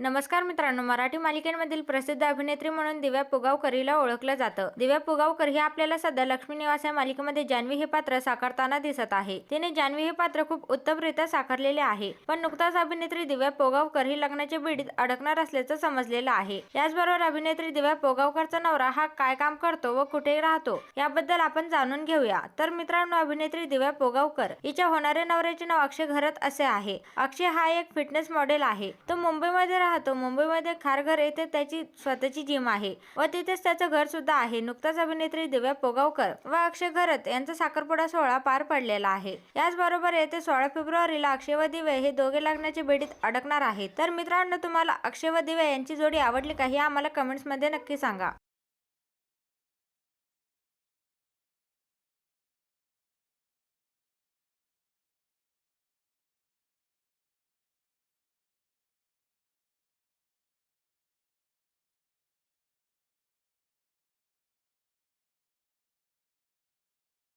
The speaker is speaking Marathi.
नमस्कार मित्रांनो मराठी मालिकेमधील प्रसिद्ध अभिनेत्री म्हणून दिव्या पुगावकर हिला ओळखलं जातं. दिव्या पुगावकर ही आपल्याला सध्या लक्ष्मी निवास या मालिकेमध्ये जान्हवी हे पात्र साकारताना दिसत आहे. तिने जान्हवी हे पात्र खूप उत्तमरित्या साकारलेले आहे. पण नुकताच अभिनेत्री दिव्या पोगावकर ही लग्नाच्या बिडीत अडकणार असल्याचं समजलेलं आहे. याचबरोबर अभिनेत्री दिव्या पोगावकरचा नवरा हा काय काम करतो व कुठे राहतो याबद्दल आपण जाणून घेऊया. तर मित्रांनो अभिनेत्री दिव्या पोगावकर हिच्या होणाऱ्या नवऱ्याचे नाव अक्षय घरत असे आहे. अक्षय हा एक फिटनेस मॉडेल आहे. तो मुंबईमध्ये राहतो. मुंबईमध्ये खारघर येथे त्याची स्वतःची जिम आहे व तिथेच त्याचं घर सुद्धा आहे. नुकताच अभिनेत्री दिव्या पोगावकर व अक्षय घरत यांचा साखरपुडा सोहळा पार पडलेला आहे. याचबरोबर येथे सोळा फेब्रुवारीला अक्षय व दिव्या हे दोघे लग्नाच्या बेडीत अडकणार आहेत. तर मित्रांनो तुम्हाला अक्षय व दिव्या यांची जोडी आवडली का हे आम्हाला कमेंट्समध्ये नक्की सांगा.